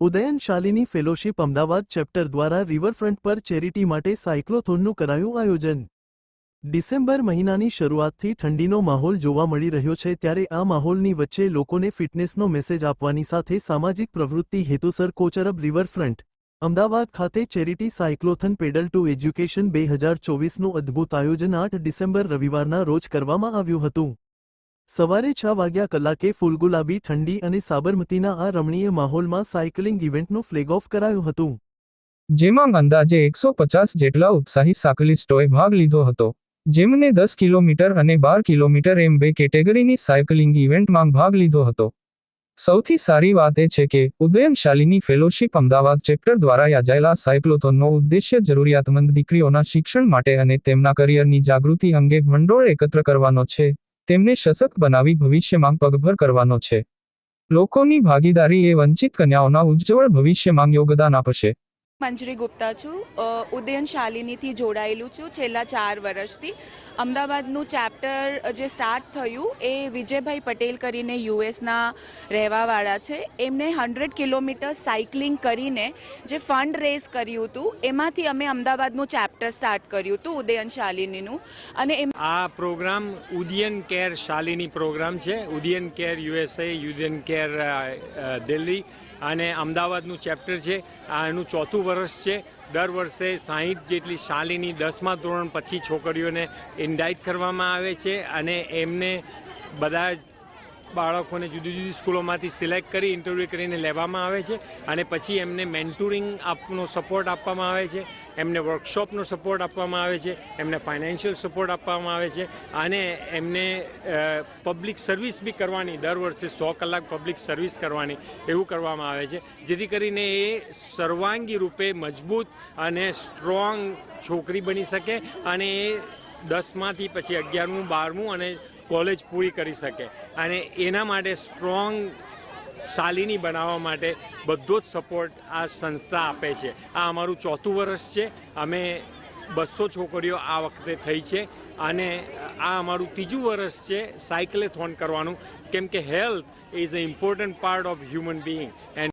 Udayan Shalini fellowship Ahmedabad chapter દ્વારા riverfront પર charity માટે સાયક્લોથોનનું કરાયું આયોજન. ડિસેમ્બર મહિનાની શરૂઆતથી ઠંડીનો માહોલ જોવા મળી રહ્યો છે ત્યારે આ માહોલની વચ્ચે લોકોને ફિટનેસનો મેસેજ આપવાની સાથે સામાજિક પ્રવૃત્તિ હેતુસર કોચરબ રિવરફ્રન્ટ, અમદાવાદ ખાતે charity cyclothon pedal to education બે હજાર ચોવીસનું અદ્ભુત આયોજન આઠ ડિસેમ્બર રવિવારના રોજ કરવામાં આવ્યું હતું. સવારે છ વાગ્યા કલાકે ફૂલગુલાબી, ઠંડી અને સાબરમતીના આ રમણીય માહોલમાં સાયકલિંગ ઇવેન્ટનું ફ્લેગ ઓફ કરાયું હતું. જેમાં અંદાજે એકસો પચાસ જેટલા ઉત્સાહી સાયકલિસ્ટોએ ભાગ લીધો હતો. જેમને દસ કિલોમીટર અને બાર કિલોમીટર એમ બે કેટેગરીની સાયકલિંગ ઇવેન્ટમાં ભાગ લીધો હતો. સૌથી સારી વાત એ છે કે, ઉદયનશાલીની ફેલોશિપ અમદાવાદ ચેપ્ટર દ્વારા યોજાયેલા સાયક્લોથોનનો ઉદ્દેશ્ય જરૂરિયાતમંદ દીકરીઓના શિક્ષણ માટે અને તેમના કરિયરની જાગૃતિ અંગે ભંડોળ એકત્ર કરવાનો છે. તેમને સશક્ત બનાવી ભવિષ્યમાં પગભર કરવાનો છે. લોકોની ભાગીદારી એ વંચિત કન્યાઓના ઉજ્જવળ ભવિષ્યમાં યોગદાન આપશે. મંજરી ગુપ્તા છું. ઉદયન શાલિનીથી જોડાયેલું છું છેલ્લા ચાર વર્ષથી. અમદાવાદનું ચેપ્ટર જે સ્ટાર્ટ થયું એ વિજયભાઈ પટેલ કરીને યુએસના રહેવાવાળા છે. એમને હંડ્રેડ કિલોમીટર સાયકલિંગ કરીને જે ફંડ રેઝ કર્યું હતું, એમાંથી અમે અમદાવાદનું ચેપ્ટર સ્ટાર્ટ કર્યું હતું ઉદયન શાલિનીનું. અને એમ આ program Udayan care Shalini program છે. Udayan care USA Udayan care Delhi અને અમદાવાદનું ચેપ્ટર છે. આનું ચોથું વર્ષ છે. દર વર્ષે સાહીઠ જેટલી શાલીની દસમા ધોરણ પછી છોકરીઓને ઇન્ડાઇટ કરવામાં આવે છે અને એમને બધા બાળકોને જુદી જુદી સ્કૂલોમાંથી સિલેક્ટ કરી ઇન્ટરવ્યૂ કરીને લેવામાં આવે છે અને પછી એમને મેન્ટુરિંગ આપનો સપોર્ટ આપવામાં આવે છે, એમને વર્કશોપનો સપોર્ટ આપવામાં આવે છે, એમને ફાઇનાન્શિયલ સપોર્ટ આપવામાં આવે છે અને એમને પબ્લિક સર્વિસ બી કરવાની, દર વર્ષે સો કલાક પબ્લિક સર્વિસ કરવાની એવું કરવામાં આવે છે. જેથી કરીને એ સર્વાંગી રૂપે મજબૂત અને સ્ટ્રોંગ છોકરી બની શકે અને એ દસમાંથી પછી અગિયારમું, બારમું અને કોલેજ પૂરી કરી શકે. અને એના માટે સ્ટ્રોંગ શાલિની બનાવવા માટે બધો જ સપોર્ટ આ સંસ્થા આપે છે. આ અમારું ચોથું વર્ષ છે. અમે બસો છોકરીઓ આ વખતે થઈ છે. અને આ અમારું ત્રીજું વર્ષ છે સાયકલેથોન કરવાનું. કેમ કે health is a important part of human being and